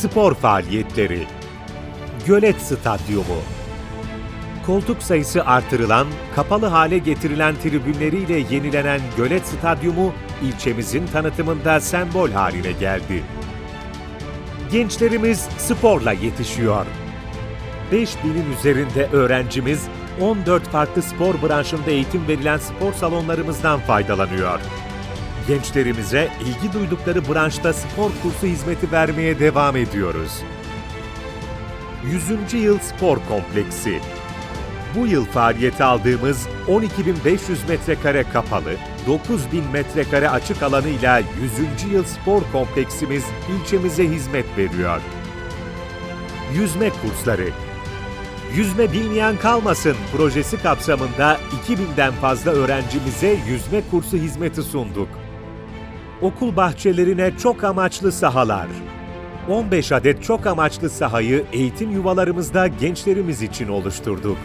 Spor faaliyetleri Gölet Stadyumu Koltuk sayısı artırılan, kapalı hale getirilen tribünleriyle yenilenen Gölet Stadyumu ilçemizin tanıtımında sembol haline geldi. Gençlerimiz sporla yetişiyor. 5000'in üzerinde öğrencimiz 14 farklı spor branşında eğitim verilen spor salonlarımızdan faydalanıyor. Gençlerimize ilgi duydukları branşta spor kursu hizmeti vermeye devam ediyoruz. 100. Yıl Spor Kompleksi Bu yıl faaliyete aldığımız 12.500 metrekare kapalı, 9.000 metrekare açık alanıyla 100. Yıl Spor Kompleksimiz ilçemize hizmet veriyor. Yüzme kursları Yüzme bilmeyen kalmasın projesi kapsamında 2000'den fazla öğrencimize yüzme kursu hizmeti sunduk. Okul bahçelerine çok amaçlı sahalar. 15 adet çok amaçlı sahayı eğitim yuvalarımızda gençlerimiz için oluşturduk.